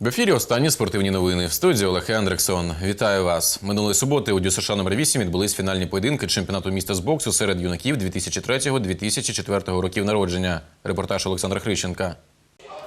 В ефірі останні спортивні новини. В студії Олег Андрексон. Вітаю вас. Минулої суботи у ДЮСШ номер 8 відбулись фінальні поєдинки чемпіонату міста з боксу серед юнаків 2003-2004 років народження. Репортаж Олександра Хрищенка.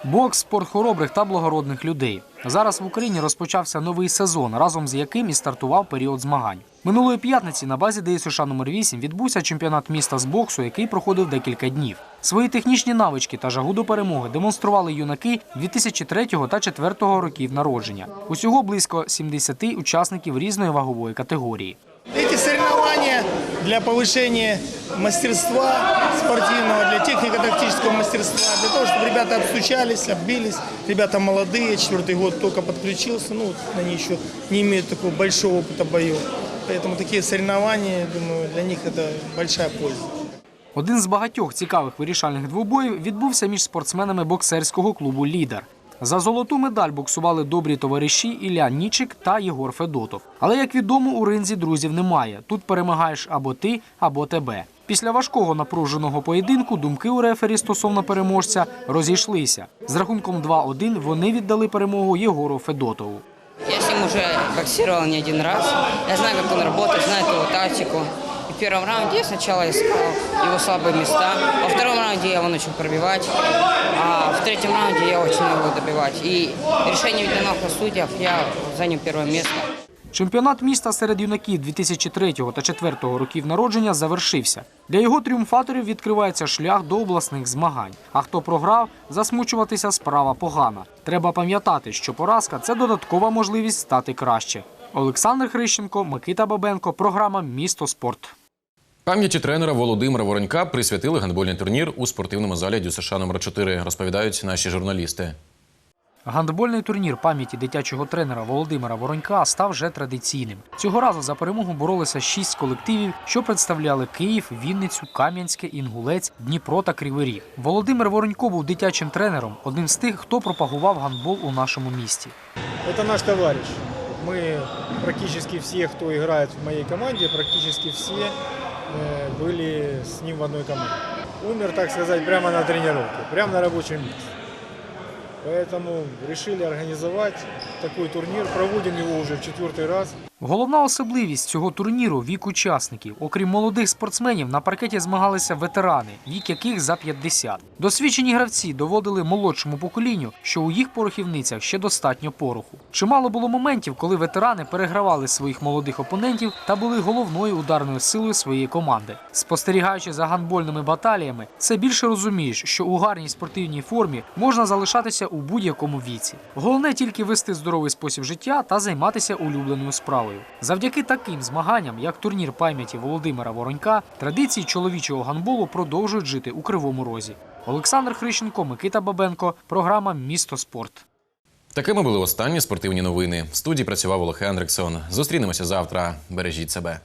Бокс спорт хоробрих та благородних людей. Зараз в Україні розпочався новий сезон, разом з яким і стартував період змагань. Минулої п'ятниці на базі ДСШ номер 8 відбувся чемпіонат міста з боксу, який проходив декілька днів. Свої технічні навички та жагу до перемоги демонстрували юнаки 2003 та 2004 років народження. Усього близько 70 учасників різної вагової категорії. Эти соревнования для повышения мастерства спортивного, для технико-тактического мастерства, для того, чтобы ребята обстучались, оббились. Ребята молодые, четвертый год только подключился, ну, вот они еще не имеют такого большого опыта боев. Поэтому такие соревнования, думаю, для них это большая польза. Один з багатьох цікавих вирішальних двобоїв відбувся між спортсменами боксерського клубу Лідер. За золоту медаль боксували добрі товариші Ілля Нічик та Єгор Федотов. Але як відомо, у ринзі друзів немає. Тут перемагаєш або ти, або тебе. Після важкого напруженого поєдинку думки у рефері стосовно переможця розійшлися. З рахунком 2-1 вони віддали перемогу Єгору Федотову. Ним уже боксировал не один раз. Я знаю, как он работает, знаю его тактику. И в первом раунде я сначала искал его слабые места. Во втором раунде я его начал пробивать. А в третьем раунде я очень его добивать. И решение единоличных судьев я занял первое место. Чемпіонат міста серед юнаків 2003 та 2004 років народження завершився. Для його тріумфаторів відкривається шлях до обласних змагань. А хто програв, засмучуватися справа погана. Треба пам'ятати, що поразка це додаткова можливість стати краще. Олександр Хрищенко, Микита Бабенко, програма Місто спорт. Пам'яті тренера Володимира Воронька присвятили гандбольний турнір у спортивному залі ДЮСШ номер 4 розповідають наші журналісти. Гандбольний турнір пам'яті дитячого тренера Володимира Воронька став вже традиційним. Цього разу за перемогу боролися шість колективів, що представляли Київ, Вінницю, Кам'янське, Інгулець, Дніпро та Кривий Ріг. Володимир Воронько був дитячим тренером, одним з тих, хто пропагував гандбол у нашому місті. Это наш товарищ. Мы практически все, кто играет в моей команде, практически все э, были с ним в одной команде. Умер, так сказать, прямо на тренировке, прямо на рабочем месте. Поэтому решили организовать такой турнир. Проводим его уже в четвертый раз. Головна особливість цього турніру вік учасників. Окрім молодих спортсменів, на паркеті змагалися ветерани, вік яких за 50. Досвідчені гравці доводили молодшому поколінню, що у їх порохівницях ще достатньо пороху. Чимало було моментів, коли ветерани перегравали своїх молодих опонентів та були головною ударною силою своєї команди. Спостерігаючи за гандбольними баталіями, все більше розумієш, що у гарній спортивній формі можна залишатися у будь-якому віці. Головне тільки вести здоровий спосіб життя та займатися улюбленою справою. Завдяки таким змаганням, як турнір пам'яті Володимира Воронька, традиції чоловічого гандболу продовжують жити у Кривому Розі. Олександр Хрищенко, Микита Бабенко, програма Місто спорт. Такими були останні спортивні новини. В студії працював Олег Андрексон. Зустрінемося завтра. Бережіть себе.